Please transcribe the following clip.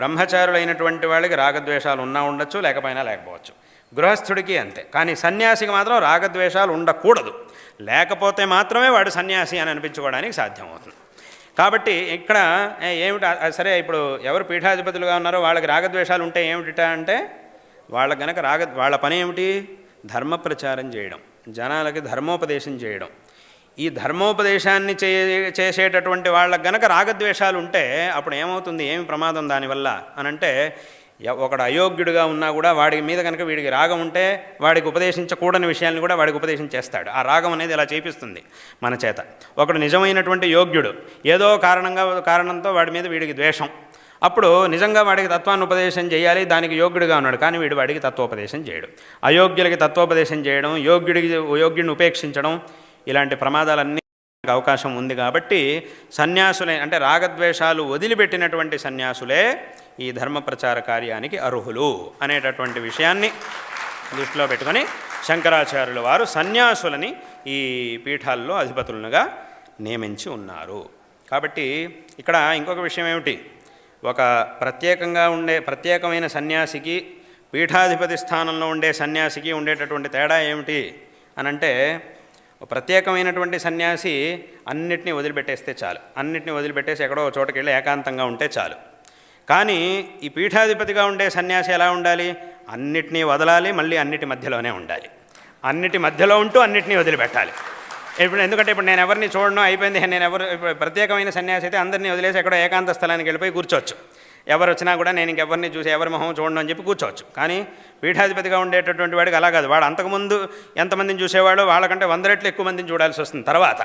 బ్రహ్మచారులైనటువంటి వాళ్ళకి రాగద్వేషాలు ఉన్నా ఉండొచ్చు లేకపోయినా లేకపోవచ్చు. గృహస్థుడికి అంతే. కానీ సన్యాసికి మాత్రం రాగద్వేషాలు ఉండకూడదు. లేకపోతే మాత్రమే వాడు సన్యాసి అని అనిపించుకోవడానికి సాధ్యమవుతుంది. కాబట్టి ఇక్కడ ఏ, ఏమిటి సరే ఇప్పుడు ఎవరు పీఠాధిపతులుగా ఉన్నారో వాళ్ళకి రాగద్వేషాలు ఉంటే ఏమిటిట అంటే వాళ్ళ గనక రాగ వాళ్ళ పని ఏమిటి? ధర్మ ప్రచారం చేయడం. జనాలకి ధర్మోపదేశం చేయడం. ఈ ధర్మోపదేశాన్ని చే చేసేటటువంటి వాళ్ళకి గనక రాగద్వేషాలు ఉంటే అప్పుడు ఏమవుతుంది? ఏమి ప్రమాదం దానివల్ల? అనంటే అంటే ఒకడు అయోగ్యుడిగా ఉన్నా కూడా వాడి మీద కనుక వీడికి రాగం ఉంటే వాడికి ఉపదేశించకూడని విషయాన్ని కూడా వాడికి ఉపదేశం చేస్తాడు ఆ రాగం అనేది ఇలా చేపిస్తుంది మన చేత. ఒకడు నిజమైనటువంటి యోగ్యుడు. ఏదో కారణంగా కారణంతో వాడి మీద వీడికి ద్వేషం. అప్పుడు నిజంగా వాడికి తత్వాన్ని ఉపదేశం చేయాలి దానికి యోగ్యుడిగా ఉన్నాడు. కానీ వీడు వాడికి తత్వోపదేశం చేయడు. అయోగ్యులకి తత్వోపదేశం చేయడం యోగ్యుడికి యోగ్యుడిని ఉపేక్షించడం ఇలాంటి ప్రమాదాలన్నీ అవకాశం ఉంది కాబట్టి సన్యాసులే అంటే రాగద్వేషాలు వదిలిపెట్టినటువంటి సన్యాసులే ఈ ధర్మ ప్రచార కార్యానికి అర్హులు అనేటటువంటి విషయాన్ని దృష్టిలో పెట్టుకొని శంకరాచార్యుల వారు సన్యాసులని ఈ పీఠాల్లో అధిపతులనుగా నియమించి ఉన్నారు. కాబట్టి ఇక్కడ ఇంకొక విషయం ఏమిటి? ఒక ప్రత్యేకంగా ఉండే ప్రత్యేకమైన సన్యాసికి పీఠాధిపతి స్థానంలో ఉండే సన్యాసికి ఉండేటటువంటి తేడా ఏమిటి? అనంటే ప్రత్యేకమైనటువంటి సన్యాసి అన్నిటినీ వదిలిపెట్టేస్తే చాలు. అన్నిటిని వదిలిపెట్టేసి ఎక్కడో చోటకి వెళ్ళి ఏకాంతంగా ఉంటే చాలు. కానీ ఈ పీఠాధిపతిగా ఉండే సన్యాసి ఎలా ఉండాలి? అన్నిటినీ వదలాలి మళ్ళీ అన్నిటి మధ్యలోనే ఉండాలి. అన్నిటి మధ్యలో ఉంటూ అన్నిటినీ వదిలిపెట్టాలి. ఇప్పుడు ఎందుకంటే ఇప్పుడు నేను ఎవరిని చూడను అయిపోయింది. నేను ఎవరు ఇప్పుడు ప్రత్యేకమైన సన్యాసి అయితే అందరినీ వదిలేసి ఎక్కడో ఏకాంత స్థలానికి వెళ్ళిపోయి కూర్చోవచ్చు. ఎవరు వచ్చినా కూడా నేను ఇంకెవరిని చూసి ఎవరి మొహం చూడండి అని చెప్పి కూర్చోవచ్చు. కానీ పీఠాధిపతిగా ఉండేటటువంటి వాడికి అలా కాదు. వాడు అంతకుముందు ఎంతమందిని చూసేవాడో వాళ్ళకంటే వంద రెట్లు ఎక్కువ మందిని చూడాల్సి వస్తుంది తర్వాత.